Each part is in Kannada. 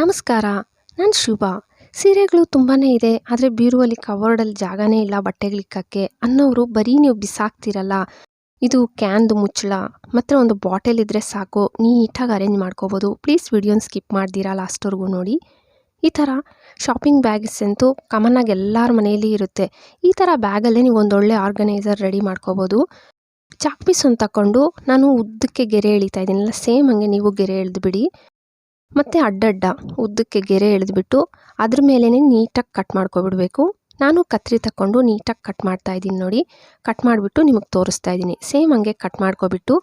ನಮಸ್ಕಾರ, ನಾನು ಶುಭ. ಸೀರೆಗಳು ತುಂಬಾ ಇದೆ, ಆದರೆ ಬೀರುವಲ್ಲಿ ಕವರ್ಡಲ್ಲಿ ಜಾಗನೇ ಇಲ್ಲ ಬಟ್ಟೆಗಳಿಕ್ಕಕ್ಕೆ ಅನ್ನೋರು ಬರೀ ನೀವು ಬಿಸಾಕ್ತಿರಲ್ಲ. ಇದು ಕ್ಯಾನ್ದು ಮುಚ್ಚಳ. ಮತ್ತು ಒಂದು ಬಾಟಲ್ ಇದ್ದರೆ ಸಾಕು, ನೀಟಾಗಿ ಅರೇಂಜ್ ಮಾಡ್ಕೋಬೋದು. ಪ್ಲೀಸ್ ವಿಡಿಯೋನ ಸ್ಕಿಪ್ ಮಾಡ್ದಿರಾ ಲಾಸ್ಟ್ವರೆಗೂ ನೋಡಿ. ಈ ಥರ ಶಾಪಿಂಗ್ ಬ್ಯಾಗ್ಸ್ ಅಂತೂ ಕಾಮನ್ನಾಗಿ ಎಲ್ಲರ ಮನೆಯಲ್ಲಿ ಇರುತ್ತೆ. ಈ ಥರ ಬ್ಯಾಗಲ್ಲೇ ನೀವು ಒಂದೊಳ್ಳೆ ಆರ್ಗನೈಸರ್ ರೆಡಿ ಮಾಡ್ಕೋಬೋದು. ಚಾಕ್ ಪೀಸ್ ಒಂದು ತಗೊಂಡು ನಾನು ಉದ್ದಕ್ಕೆ ಗೆರೆ ಎಳಿತಾ ಇದ್ದೀನಲ್ಲ ಸೇಮ್ ಹಂಗೆ ನೀವು ಗೆರೆ ಎಳೆದ್ಬಿಡಿ ಮತ್ತು ಅಡ್ಡಡ್ಡ ಉದ್ದಕ್ಕೆ ಗೆರೆ ಎಳೆದುಬಿಟ್ಟು ಅದ್ರ ಮೇಲೇ ನೀಟಾಗಿ ಕಟ್ ಮಾಡ್ಕೊಬಿಡಬೇಕು. ನಾನು ಕತ್ರಿ ತಗೊಂಡು ನೀಟಾಗಿ ಕಟ್ ಮಾಡ್ತಾ ಇದ್ದೀನಿ ನೋಡಿ. ಕಟ್ ಮಾಡಿಬಿಟ್ಟು ನಿಮಗೆ ತೋರಿಸ್ತಾ ಇದ್ದೀನಿ. ಸೇಮ್ ಹಂಗೆ ಕಟ್ ಮಾಡ್ಕೊಬಿಟ್ಟು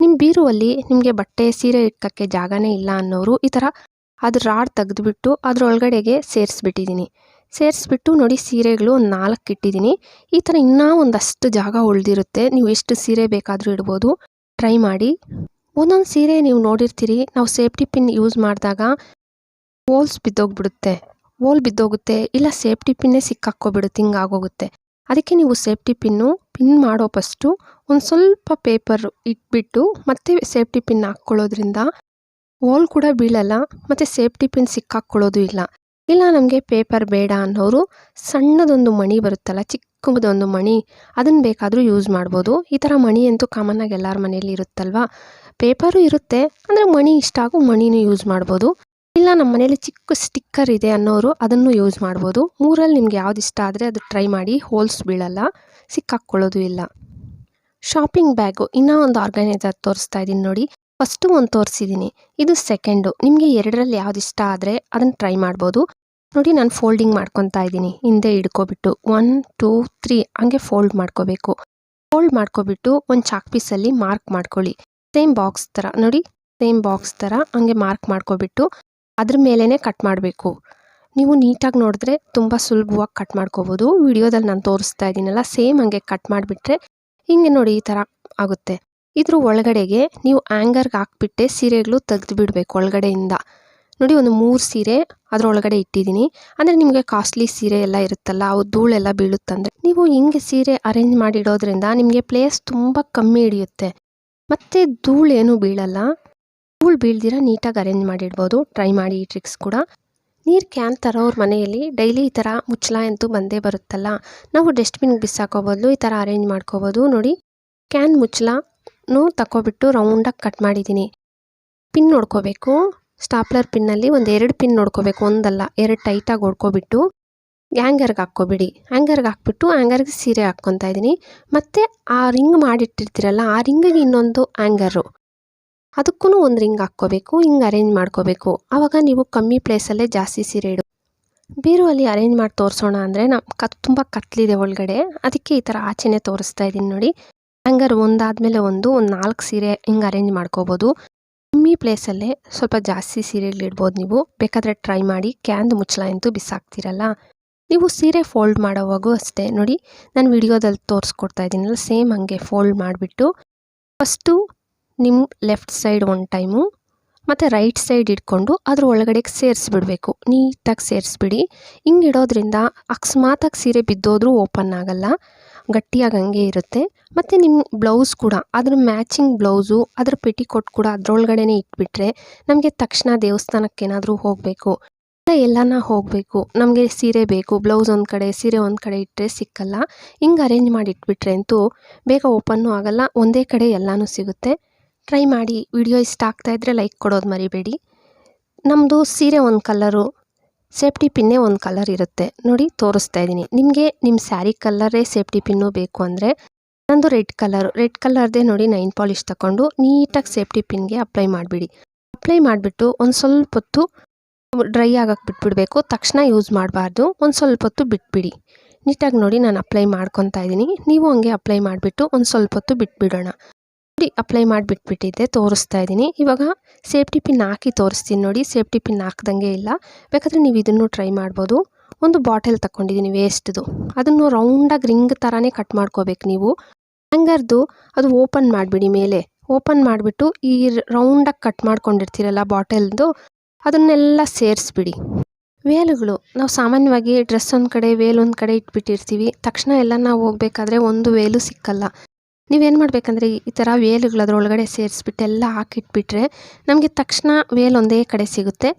ನಿಮ್ಮ ಬೀರುವಲ್ಲಿ ನಿಮಗೆ ಬಟ್ಟೆ ಸೀರೆ ಇಟ್ಕೋಕ್ಕೆ ಜಾಗನೇ ಇಲ್ಲ ಅನ್ನೋರು ಈ ಥರ ಅದ್ರ ರಾಡ್ ತೆಗೆದುಬಿಟ್ಟು ಅದರೊಳಗಡೆಗೆ ಸೇರಿಸ್ಬಿಟ್ಟಿದ್ದೀನಿ. ಸೇರಿಸ್ಬಿಟ್ಟು ನೋಡಿ ಸೀರೆಗಳು ಒಂದು ನಾಲ್ಕು ಇಟ್ಟಿದ್ದೀನಿ. ಈ ಥರ ಇನ್ನೂ ಒಂದಷ್ಟು ಜಾಗ ಉಳಿದಿರುತ್ತೆ. ನೀವು ಎಷ್ಟು ಸೀರೆ ಬೇಕಾದರೂ ಇಡ್ಬೋದು. ಟ್ರೈ ಮಾಡಿ. ಒಂದೊಂದು ಸೀರೆ ನೀವು ನೋಡಿರ್ತೀರಿ, ನಾವು ಸೇಫ್ಟಿ ಪಿನ್ ಯೂಸ್ ಮಾಡಿದಾಗ ಹೋಲ್ಸ್ ಬಿದ್ದೋಗ್ಬಿಡುತ್ತೆ. ಹೋಲ್ ಬಿದ್ದೋಗುತ್ತೆ, ಇಲ್ಲ ಸೇಫ್ಟಿ ಪಿನ್ನೇ ಸಿಕ್ಕಾಕ್ಕೋಬಿಡುತ್ತೆ ಹಿಂಗೆ ಆಗೋಗುತ್ತೆ ಅದಕ್ಕೆ ನೀವು ಸೇಫ್ಟಿ ಪಿನ್ನು ಪಿನ್ ಮಾಡೋ ಫಸ್ಟು ಒಂದು ಸ್ವಲ್ಪ ಪೇಪರ್ ಇಟ್ಬಿಟ್ಟು ಮತ್ತೆ ಸೇಫ್ಟಿ ಪಿನ್ ಹಾಕ್ಕೊಳ್ಳೋದ್ರಿಂದ ಹೋಲ್ ಕೂಡ ಬೀಳಲ್ಲ, ಮತ್ತು ಸೇಫ್ಟಿ ಪಿನ್ ಸಿಕ್ಕಾಕ್ಕೊಳ್ಳೋದು ಇಲ್ಲ. ಇಲ್ಲ ನಮಗೆ ಪೇಪರ್ ಬೇಡ ಅನ್ನೋರು ಸಣ್ಣದೊಂದು ಮಣಿ ಬರುತ್ತಲ್ಲ ಚಿಕ್ಕದೊಂದು ಮಣಿ ಅದನ್ನು ಬೇಕಾದರೂ ಯೂಸ್ ಮಾಡ್ಬೋದು. ಈ ಥರ ಮಣಿ ಅಂತೂ ಕಾಮನ್ನಾಗಿ ಎಲ್ಲರ ಮನೆಯಲ್ಲಿ ಇರುತ್ತಲ್ವಾ? ಪೇಪರು ಇರುತ್ತೆ, ಅಂದರೆ ಮಣಿ ಇಷ್ಟ ಆಗೋ ಮಣಿನೂ ಯೂಸ್ ಮಾಡ್ಬೋದು. ಇಲ್ಲ ನಮ್ಮ ಮನೇಲಿ ಚಿಕ್ಕ ಸ್ಟಿಕ್ಕರ್ ಇದೆ ಅನ್ನೋರು ಅದನ್ನು ಯೂಸ್ ಮಾಡ್ಬೋದು. ಮೂರಲ್ಲಿ ನಿಮ್ಗೆ ಯಾವ್ದು ಇಷ್ಟ ಆದರೆ ಅದು ಟ್ರೈ ಮಾಡಿ ಹೋಲ್ಸ್ ಬೀಳಲ್ಲ, ಸಿಕ್ಕಾಕ್ಕೊಳ್ಳೋದು ಇಲ್ಲ. ಶಾಪಿಂಗ್ ಬ್ಯಾಗು ಇನ್ನೂ ಒಂದು ಆರ್ಗನೈಸರ್ ತೋರಿಸ್ತಾ ಇದ್ದೀನಿ ನೋಡಿ. ಫಸ್ಟು ಒಂದು ತೋರಿಸಿದ್ದೀನಿ ಇದು ಸೆಕೆಂಡು ನಿಮಗೆ ಎರಡರಲ್ಲಿ ಯಾವ್ದು ಇಷ್ಟ ಆದರೆ ಅದನ್ನು ಟ್ರೈ ಮಾಡ್ಬೋದು. ನೋಡಿ ನಾನು ಫೋಲ್ಡಿಂಗ್ ಮಾಡ್ಕೊತಾ ಇದ್ದೀನಿ. ಹಿಂದೆ ಹಿಡ್ಕೊಬಿಟ್ಟು ಒನ್ ಟೂ ತ್ರೀ ಹಂಗೆ ಫೋಲ್ಡ್ ಮಾಡ್ಕೋಬೇಕು. ಫೋಲ್ಡ್ ಮಾಡ್ಕೊಬಿಟ್ಟು ಒಂದು ಚಾಕ್ ಪೀಸಲ್ಲಿ ಮಾರ್ಕ್ ಮಾಡ್ಕೊಳ್ಳಿ. ಸೇಮ್ ಬಾಕ್ಸ್ ಥರ ನೋಡಿ? ಸೇಮ್ ಬಾಕ್ಸ್ ಥರ ಹಂಗೆ ಮಾರ್ಕ್ ಮಾಡ್ಕೊಬಿಟ್ಟು ಅದ್ರ ಮೇಲೇ ಕಟ್ ಮಾಡಬೇಕು. ನೀವು ನೀಟಾಗಿ ನೋಡಿದ್ರೆ ತುಂಬ ಸುಲಭವಾಗಿ ಕಟ್ ಮಾಡ್ಕೋಬೋದು. ವಿಡಿಯೋದಲ್ಲಿ ನಾನು ತೋರಿಸ್ತಾ ಇದ್ದೀನಲ್ಲ, ಸೇಮ್ ಹಂಗೆ ಕಟ್ ಮಾಡಿಬಿಟ್ರೆ ಹಿಂಗೆ ನೋಡಿ ಈ ಥರ ಆಗುತ್ತೆ. ಇದ್ರ ಒಳಗಡೆಗೆ ನೀವು ಆ್ಯಂಗರ್ಗೆ ಹಾಕ್ಬಿಟ್ಟೆ ಸೀರೆಗಳು ತೆಗೆದು ಬಿಡಬೇಕು ಒಳಗಡೆಯಿಂದ. ನೋಡಿ ಒಂದು ಮೂರು ಸೀರೆ ಅದರೊಳಗಡೆ ಇಟ್ಟಿದ್ದೀನಿ. ಅಂದರೆ ನಿಮಗೆ ಕಾಸ್ಟ್ಲಿ ಸೀರೆ ಎಲ್ಲ ಇರುತ್ತಲ್ಲ, ಅವು ಧೂಳೆಲ್ಲ ಬೀಳುತ್ತಂದರೆ. ನೀವು ಹಿಂಗೆ ಸೀರೆ ಅರೇಂಜ್ ಮಾಡಿಡೋದ್ರಿಂದ ನಿಮಗೆ ಪ್ಲೇಸ್ ತುಂಬ ಕಮ್ಮಿ ಹಿಡಿಯುತ್ತೆ. ಮತ್ತು ಧೂಳೇನೂ ಬೀಳಲ್ಲ. ಧೂಳು ಬೀಳ್ದಿರ ನೀಟಾಗಿ ಅರೇಂಜ್ ಮಾಡಿಡ್ಬೋದು. ಟ್ರೈ ಮಾಡಿ ಈ ಟ್ರಿಕ್ಸ್ ಕೂಡ. ನೀರು ಕ್ಯಾನ್ ತರೋರ ಮನೆಯಲ್ಲಿ ಡೈಲಿ ಈ ಥರ ಮುಚ್ಚಲ ಅಂತೂ ಬಂದೇ ಬರುತ್ತಲ್ಲ. ನಾವು ಡಸ್ಟ್ಬಿನ್ಗೆ ಬಿಸಾಕೋಬೋದು ಈ ಥರ ಅರೇಂಜ್ ಮಾಡ್ಕೋಬೋದು. ನೋಡಿ ಕ್ಯಾನ್ ಮುಚ್ಚಲನೂ ತಗೊಬಿಟ್ಟು ರೌಂಡಾಗಿ ಕಟ್ ಮಾಡಿದ್ದೀನಿ. ಪಿನ್ ನೋಡ್ಕೋಬೇಕು. ಸ್ಟಾಪ್ಲರ್ ಪಿನ್ನಲ್ಲಿ ಒಂದು ಎರಡು ಪಿನ್ ನೋಡ್ಕೋಬೇಕು, ಒಂದಲ್ಲ, ಎರಡು ಟೈಟಾಗಿ ಹೊಡ್ಕೊಬಿಟ್ಟು ಆ್ಯಂಗರ್ಗೆ ಹಾಕ್ಕೊಬಿಡಿ. ಆ್ಯಂಗರ್ಗೆ ಹಾಕ್ಬಿಟ್ಟು ಆ್ಯಂಗರ್ಗೆ ಸೀರೆ ಹಾಕ್ಕೊತಾ ಇದ್ದೀನಿ. ಮತ್ತು ಆ ರಿಂಗ್ ಮಾಡಿಟ್ಟಿರ್ತೀರಲ್ಲ, ಆ ರಿಂಗಿಗೆ ಇನ್ನೊಂದು ಆ್ಯಂಗರು ಅದಕ್ಕೂ ಒಂದು ರಿಂಗ್ ಹಾಕ್ಕೋಬೇಕು, ಹಿಂಗೆ ಅರೇಂಜ್ ಮಾಡ್ಕೋಬೇಕು. ಆವಾಗ ನೀವು ಕಮ್ಮಿ ಪ್ಲೇಸಲ್ಲೇ ಜಾಸ್ತಿ ಸೀರೆ ಇಡು. ಬೀರುವಲ್ಲಿ ಅರೇಂಜ್ ಮಾಡಿ ತೋರಿಸೋಣ ಅಂದರೆ ನಮ್ಮ ಕತ್, ತುಂಬ ಕತ್ಲಿದೆ ಒಳಗಡೆ. ಅದಕ್ಕೆ ಈ ಥರ ಆಚೆನೇ ತೋರಿಸ್ತಾ ಇದ್ದೀನಿ ನೋಡಿ. ಹ್ಯಾಂಗರ್ ಒಂದಾದಮೇಲೆ ಒಂದು ಒಂದು ನಾಲ್ಕು ಸೀರೆ ಹಿಂಗೆ ಅರೇಂಜ್ ಮಾಡ್ಕೋಬೋದು. ಪ್ಲೇಸಲ್ಲೇ ಸ್ವಲ್ಪ ಜಾಸ್ತಿ ಸೀರೆಗಳಿಡ್ಬೋದು ನೀವು. ಬೇಕಾದರೆ ಟ್ರೈ ಮಾಡಿ ಕ್ಯಾನ್ ಮುಚ್ಚಲ ಅಂತೂ ಬಿಸಾಕ್ತಿರಲ್ಲ. ನೀವು ಸೀರೆ ಫೋಲ್ಡ್ ಮಾಡೋವಾಗೂ ಅಷ್ಟೇ. ನೋಡಿ, ನಾನು ವಿಡಿಯೋದಲ್ಲಿ ತೋರಿಸ್ಕೊಡ್ತಾ ಇದ್ದೀನಲ್ಲ ಸೇಮ್ ಹಂಗೆ ಫೋಲ್ಡ್ ಮಾಡಿಬಿಟ್ಟು ಫಸ್ಟು ನಿಮ್ಮ ಲೆಫ್ಟ್ ಸೈಡ್ ಒನ್ ಟೈಮು ಮತ್ತು ರೈಟ್ ಸೈಡ್ ಇಟ್ಕೊಂಡು ಅದ್ರ ಒಳಗಡೆಗೆ ಸೇರಿಸ್ಬಿಡ್ಬೇಕು. ನೀಟಾಗಿ ಸೇರಿಸ್ಬಿಡಿ. ಹಿಂಗೆ ಇಡೋದ್ರಿಂದ ಅಕಸ್ಮಾತಾಗಿ ಸೀರೆ ಬಿದ್ದೋದ್ರೂ ಓಪನ್ ಆಗಲ್ಲ. ಗಟ್ಟಿಯಾಗಿ ಹಂಗೆ ಇರುತ್ತೆ. ಮತ್ತು ನಿಮ್ಮ ಬ್ಲೌಸ್ ಕೂಡ, ಅದ್ರ ಮ್ಯಾಚಿಂಗ್ ಬ್ಲೌಸು ಅದ್ರ ಪೆಟಿಕೋಟ್ ಕೂಡ ಅದರೊಳಗಡೆನೇ ಇಟ್ಬಿಟ್ರೆ ನಮಗೆ ತಕ್ಷಣ ದೇವಸ್ಥಾನಕ್ಕೇನಾದರೂ ಹೋಗಬೇಕು. ಎಲ್ಲನ ಹೋಗಬೇಕು. ನಮಗೆ ಸೀರೆ ಬೇಕು ಬ್ಲೌಸ್ ಒಂದು ಕಡೆ, ಸೀರೆ ಒಂದು ಕಡೆ ಇಟ್ಟರೆ ಸಿಕ್ಕಲ್ಲ. ಹಿಂಗೆ ಅರೇಂಜ್ ಮಾಡಿ ಇಟ್ಬಿಟ್ರೆ ಅಂತೂ ಬೇಗ ಓಪನ್ನು ಆಗಲ್ಲ, ಒಂದೇ ಕಡೆ ಎಲ್ಲನೂ ಸಿಗುತ್ತೆ. ಟ್ರೈ ಮಾಡಿ ವಿಡಿಯೋ ಇಷ್ಟ ಆಗ್ತಾಯಿದ್ರೆ ಲೈಕ್ ಕೊಡೋದು ಮರಿಬೇಡಿ. ನಮ್ಮದು ಸೀರೆ ಒಂದು ಕಲರು ಸೇಫ್ಟಿ ಪಿನ್ನೇ ಒಂದು ಕಲರ್ ಇರುತ್ತೆ. ನೋಡಿ, ತೋರಿಸ್ತಾ ಇದ್ದೀನಿ. ನಿಮಗೆ ನಿಮ್ಮ ಸ್ಯಾರಿ ಕಲ್ಲರೇ ಸೇಫ್ಟಿ ಪಿನ್ನು ಬೇಕು ಅಂದರೆ ನಂದು ರೆಡ್ ಕಲರು. ರೆಡ್ ಕಲರ್ದೇ ನೋಡಿ ನೈನ್ ಪಾಲಿಶ್ ತಗೊಂಡು ನೀಟಾಗಿ ಸೇಫ್ಟಿ ಪಿನ್ಗೆ ಅಪ್ಲೈ ಮಾಡಿಬಿಡಿ. ಅಪ್ಲೈ ಮಾಡಿಬಿಟ್ಟು ಒಂದು ಸ್ವಲ್ಪ ಹೊತ್ತು ಡ್ರೈ ಆಗಕ್ಕೆ ಬಿಟ್ಬಿಡಬೇಕು. ತಕ್ಷಣ ಯೂಸ್ ಮಾಡಬಾರ್ದು. ಒಂದು ಸ್ವಲ್ಪ ಹೊತ್ತು ಬಿಟ್ಬಿಡಿ. ನೀಟಾಗಿ ನೋಡಿ ನಾನು ಅಪ್ಲೈ ಮಾಡ್ಕೊತಾ ಇದ್ದೀನಿ. ನೀವು ಹಂಗೆ ಅಪ್ಲೈ ಮಾಡಿಬಿಟ್ಟು ಒಂದು ಸ್ವಲ್ಪ ಹೊತ್ತು ಬಿಟ್ಬಿಡೋಣ. ನೋಡಿ ಅಪ್ಲೈ ಮಾಡಿಬಿಟ್ಬಿಟ್ಟಿದ್ದೆ ತೋರಿಸ್ತಾ ಇದ್ದೀನಿ. ಇವಾಗ ಸೇಫ್ಟಿ ಪಿನ್ ಹಾಕಿ ತೋರಿಸ್ತೀನಿ ನೋಡಿ ಸೇಫ್ಟಿ ಪಿನ್ ಹಾಕ್ದಂಗೆ ಇಲ್ಲ. ಬೇಕಾದರೆ ನೀವು ಇದನ್ನು ಟ್ರೈ ಮಾಡ್ಬೋದು. ಒಂದು ಬಾಟಲ್ ತಗೊಂಡಿದ್ದೀನಿ ವೇಸ್ಟ್ದು ಅದನ್ನು ರೌಂಡಾಗಿ ರಿಂಗ್ ಥರನೇ ಕಟ್ ಮಾಡ್ಕೋಬೇಕು ನೀವು. ಹ್ಯಾಂಗರ್ದು ಅದು ಓಪನ್ ಮಾಡಿಬಿಡಿ ಮೇಲೆ. ಓಪನ್ ಮಾಡಿಬಿಟ್ಟು ಈ ರೌಂಡಾಗಿ ಕಟ್ ಮಾಡ್ಕೊಂಡಿರ್ತೀರಲ್ಲ ಬಾಟಲ್ದು ಅದನ್ನೆಲ್ಲ ಸೇರಿಸ್ಬಿಡಿ. ವೇಲುಗಳು ನಾವು ಸಾಮಾನ್ಯವಾಗಿ ಡ್ರೆಸ್ ಒಂದು ಕಡೆ ವೇಲ್ ಒಂದು ಕಡೆ ಇಟ್ಬಿಟ್ಟಿರ್ತೀವಿ. ತಕ್ಷಣ ಎಲ್ಲ ನಾವು ಹೋಗ್ಬೇಕಾದ್ರೆ ಒಂದು ವೇಲು ಸಿಕ್ಕಲ್ಲ. ನೀವೇನು ಮಾಡಬೇಕಂದ್ರೆ ಈ ಥರ ಸೇರಿಸ್ಬಿಟ್ಟು ಎಲ್ಲ ಹಾಕಿಟ್ಬಿಟ್ರೆ ನಮಗೆ ತಕ್ಷಣ ವೇಲ್ ಒಂದೇ ಕಡೆ ಸಿಗುತ್ತೆ.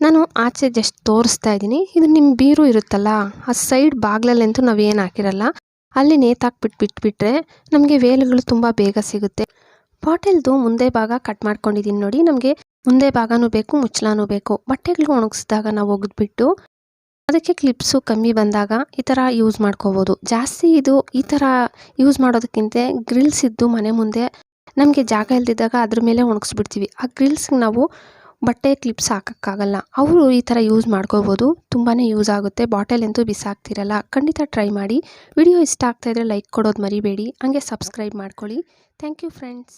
ನಾನು ಆಚೆ ಜಸ್ಟ್ ತೋರಿಸ್ತಾ ಇದ್ದೀನಿ. ಇದು ನಿಮ್ಮ ಬೀರು ಇರುತ್ತಲ್ಲ, ಆ ಸೈಡ್ ಬಾಗ್ಲಲ್ಲಂತೂ ನಾವೇನು ಹಾಕಿರಲ್ಲ, ಅಲ್ಲಿ ನೇತಾಕ್ಬಿಟ್ಟು ಬಿಟ್ಬಿಟ್ರೆ ನಮಗೆ ವೇಲುಗಳು ತುಂಬ ಬೇಗ ಸಿಗುತ್ತೆ. ಬಾಟಲ್ದು ಮುಂದೆ ಭಾಗ ಕಟ್ ಮಾಡ್ಕೊಂಡಿದ್ದೀನಿ ನೋಡಿ, ನಮಗೆ ಮುಂದೆ ಭಾಗನೂ ಬೇಕು ಮುಚ್ಚಲಾನೂ ಬೇಕು. ಬಟ್ಟೆಗಳು ಒಣಗಿಸಿದಾಗ ನಾವು ಒಗೆದ್ಬಿಟ್ಟು ಅದಕ್ಕೆ ಕ್ಲಿಪ್ಸು ಕಮ್ಮಿ ಬಂದಾಗ ಈ ಥರ ಯೂಸ್ ಮಾಡ್ಕೋಬೋದು. ಜಾಸ್ತಿ ಇದು ಈ ಥರ ಯೂಸ್ ಮಾಡೋದಕ್ಕಿಂತ ಗ್ರಿಲ್ಸ್ ಇದ್ದು ಮನೆ ಮುಂದೆ ನಮಗೆ ಜಾಗ ಇಲ್ದಿದ್ದಾಗ ಅದ್ರ ಮೇಲೆ ಒಣಗಿಸ್ಬಿಡ್ತೀವಿ. ಆ ಗ್ರಿಲ್ಸ್ಗೆ ನಾವು ಬಟ್ಟೆ ಕ್ಲಿಪ್ಸ್ ಹಾಕೋಕ್ಕಾಗಲ್ಲ. ಅವರು ಈ ಥರ ಯೂಸ್ ಮಾಡ್ಕೋಬೋದು. ತುಂಬಾ ಯೂಸ್ ಆಗುತ್ತೆ. ಬಾಟಲ್ ಅಂತೂ ಬಿಸಾಕ್ತಿರಲ್ಲ. ಖಂಡಿತ ಟ್ರೈ ಮಾಡಿ. ವಿಡಿಯೋ ಇಷ್ಟ ಆಗ್ತಾಯಿದ್ರೆ ಲೈಕ್ ಕೊಡೋದು ಮರಿಬೇಡಿ. ಹಂಗೆ ಸಬ್ಸ್ಕ್ರೈಬ್ ಮಾಡ್ಕೊಳ್ಳಿ. Thank you friends